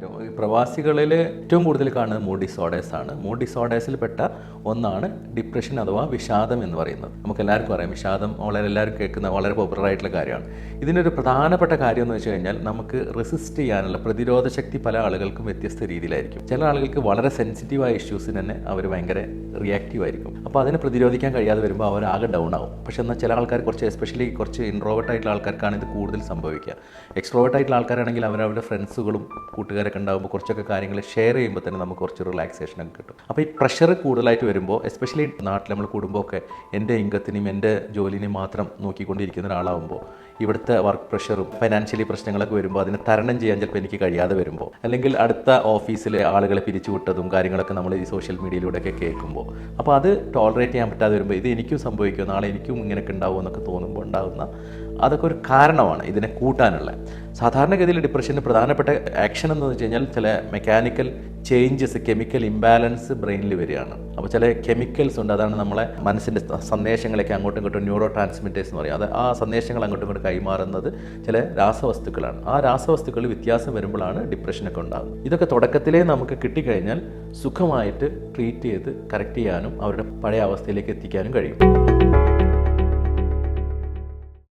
തീർച്ചയായിട്ടും ഈ പ്രവാസികളിൽ ഏറ്റവും കൂടുതൽ കാണുന്നത് മൂഡ് ഡിസോർഡേഴ്സ് ആണ്. മൂഡ് ഡിസോർഡേഴ്സിൽപ്പെട്ട ഒന്നാണ് ഡിപ്രഷൻ അഥവാ വിഷാദം എന്ന് പറയുന്നത്. നമുക്ക് എല്ലാവർക്കും അറിയാം വിഷാദം വളരെ എല്ലാവരും കേൾക്കുന്ന വളരെ പോപ്പുലർ ആയിട്ടുള്ള കാര്യമാണ്. ഇതിനൊരു പ്രധാനപ്പെട്ട കാര്യം എന്ന് വെച്ച് കഴിഞ്ഞാൽ നമുക്ക് റെസിസ്റ്റ് ചെയ്യാനുള്ള പ്രതിരോധ ശക്തി പല ആളുകൾക്കും വ്യത്യസ്ത രീതിയിലായിരിക്കും. ചില ആളുകൾക്ക് വളരെ സെൻസിറ്റീവായ ഇഷ്യൂസിന് തന്നെ അവർ ഭയങ്കര റിയാക്റ്റീവ് ആയിരിക്കും. അപ്പോൾ അതിനെ പ്രതിരോധിക്കാൻ കഴിയാതെ വരുമ്പോൾ അവർ ആകെ ഡൗൺ ആവും. പക്ഷേ എന്നാൽ ചില ആൾക്കാർ കുറച്ച് എസ്പെഷ്യലി കുറച്ച് ഇൻട്രോവേർട്ട് ആയിട്ടുള്ള ആൾക്കാർക്കാണ് ഇത് കൂടുതൽ സംഭവിക്കുക. എക്സ്ട്രോവേർട്ട് ആയിട്ടുള്ള ആൾക്കാരാണെങ്കിൽ അവരവരുടെ ഫ്രണ്ട്സുകളും കൂട്ടുകാരൊക്കെ ഉണ്ടാകുമ്പോൾ കുറച്ചൊക്കെ കാര്യങ്ങൾ ഷെയർ ചെയ്യുമ്പോൾ തന്നെ നമുക്ക് കുറച്ച് റിലാക്സേഷൻ ഒക്കെ കിട്ടും. അപ്പോൾ ഈ പ്രഷർ കൂടുതലായിട്ട് വരുമ്പോൾ എസ്പെഷ്യലി നാട്ടിൽ നമ്മൾ കുടുംബമൊക്കെ എന്റെ ഇംഗത്തിനെയും എന്റെ ജോലിനെയും മാത്രം നോക്കിക്കൊണ്ടിരിക്കുന്ന ഒരാളാകുമ്പോൾ ഇവിടുത്തെ വർക്ക് പ്രഷറും ഫൈനാൻഷ്യലി പ്രശ്നങ്ങളൊക്കെ വരുമ്പോൾ അതിനെ തരണം ചെയ്യാൻ ചിലപ്പോൾ എനിക്ക് കഴിയാതെ വരുമ്പോൾ അല്ലെങ്കിൽ അടുത്ത ഓഫീസിലെ ആളുകളെ പിരിച്ചുവിട്ടതും കാര്യങ്ങളൊക്കെ നമ്മൾ ഈ സോഷ്യൽ മീഡിയയിലൂടെയൊക്കെ കേൾക്കുമ്പോൾ അപ്പോൾ അത് ടോളറേറ്റ് ചെയ്യാൻ പറ്റാതെ വരുമ്പോൾ ഇത് എനിക്കും സംഭവിക്കുമോ നാളെ എനിക്കും ഇങ്ങനെയൊക്കെ ഉണ്ടാവുമോ എന്നൊക്കെ തോന്നുമ്പോൾ ഉണ്ടാകുന്ന അതൊക്കെ ഒരു കാരണമാണ് ഇതിനെ കൂട്ടാനുള്ള. സാധാരണഗതിയിൽ ഡിപ്രഷന് പ്രധാനപ്പെട്ട ആക്ഷൻ എന്ന് വെച്ച് കഴിഞ്ഞാൽ ചില മെക്കാനിക്കൽ ചേഞ്ചസ് കെമിക്കൽ ഇംബാലൻസ് ബ്രെയിനിൽ വരികയാണ്. അപ്പോൾ ചില കെമിക്കൽസ് ഉണ്ട് അതാണ് നമ്മളെ മനസ്സിന്റെ സന്ദേശങ്ങളൊക്കെ അങ്ങോട്ടും ഇങ്ങോട്ടും ന്യൂറോ ട്രാൻസ്മിറ്റേഴ്സ് എന്ന് പറയും. അത് ആ സന്ദേശങ്ങൾ അങ്ങോട്ടും ഇങ്ങോട്ടും കൈമാറുന്നത് ചില രാസവസ്തുക്കളാണ്. ആ രാസവസ്തുക്കൾ വ്യത്യാസം വരുമ്പോഴാണ് ഡിപ്രഷനൊക്കെ ഉണ്ടാകുന്നത് ഇതൊക്കെ തുടക്കത്തിലേ നമുക്ക് കിട്ടിക്കഴിഞ്ഞാൽ സുഖമായിട്ട് ട്രീറ്റ് ചെയ്ത് കറക്റ്റ് ചെയ്യാനും അവരുടെ പഴയ അവസ്ഥയിലേക്ക് എത്തിക്കാനും കഴിയും.